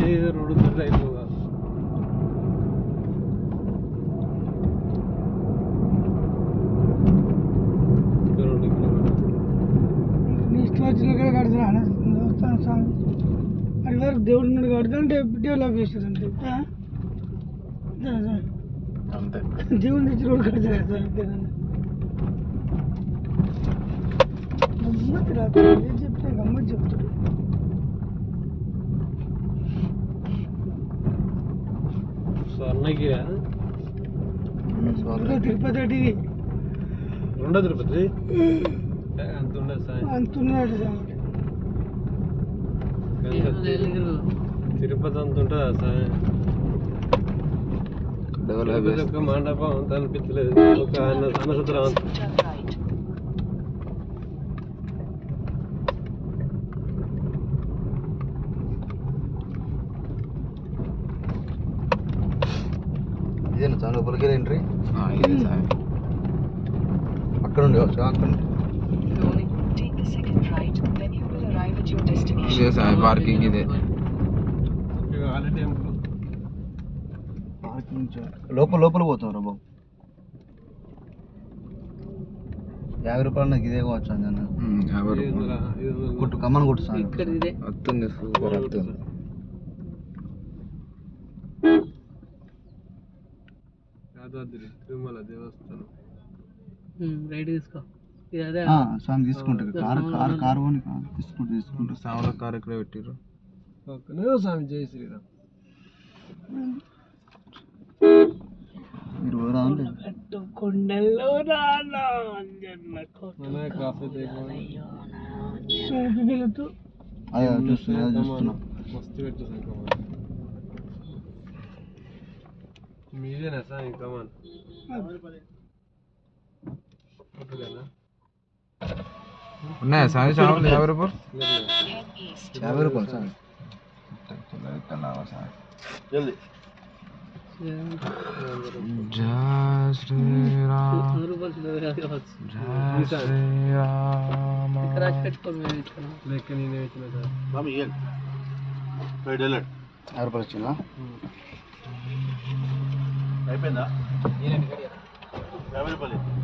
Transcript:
వచ్చి రోడ్డు దగ్గర అయిపోగా వచ్చిన కూడా కడతారు? ఆయన దేవస్థానం స్వామి. అడిగారు దేవుడు నుండి కడతాంటే డెవలప్ చేశారంటే దేవుడి నుంచి రోడ్డు కడతారు? స్వర్ణగిరి తిరుపతి రెండో తిరుపతి? అంత ఉండదు సార్ తిరుపతి అంత ఉంటుందా డెవలప్ తిరుపతి ఒక మండపం అంత అనిపించలేదు. ఒక అన్న అన్నసత్రం అంత. చాలా లోపలికి ఎంట్రీ ఇదే సాయి అక్కడ ఉండి కావచ్చు అక్కడ నుండి Take the second right, then you will arrive at your destination. ఇదే సాయి పార్కింగ్ ఇదే. లోపల లోపల పోతాం రా బాబు. యాభై రూపాయలు నాకు ఇదే కావచ్చు అంజన్న. యాభై రూపాయలు. కొట్టు కమ్మని కొట్టు సార్. వస్తుంది సూపర్ వస్తుంది యాదాద్రి తిరుమల దేవస్థానం. రైట్ తీసుకో. ఇది అదే. ఆ, స్వామి తీసుకుంటారు. కారు కారు కారు కొని కారు తీసుకుంటా తీసుకుంటా సావుల కారు ఇక్కడ ఓకే. స్వామి జై శ్రీరామ్. మీరు కొండల్లో చూస్తున్నా చూస్తున్నా. మస్తు పెట్టు సాయి కమాన్ ఓకేనా ఉన్నాయా సాయి సావులు యాభై రూపాయలు. యాభై రూపాయలు సార్ జల్దీ జయ శ్రీరామ్ జయ శ్రీరామ లెక్క నేనే వచ్చిన సార్ యాభై రూపాయలు వచ్చిందా అయిపోయిందా? రూపాయలు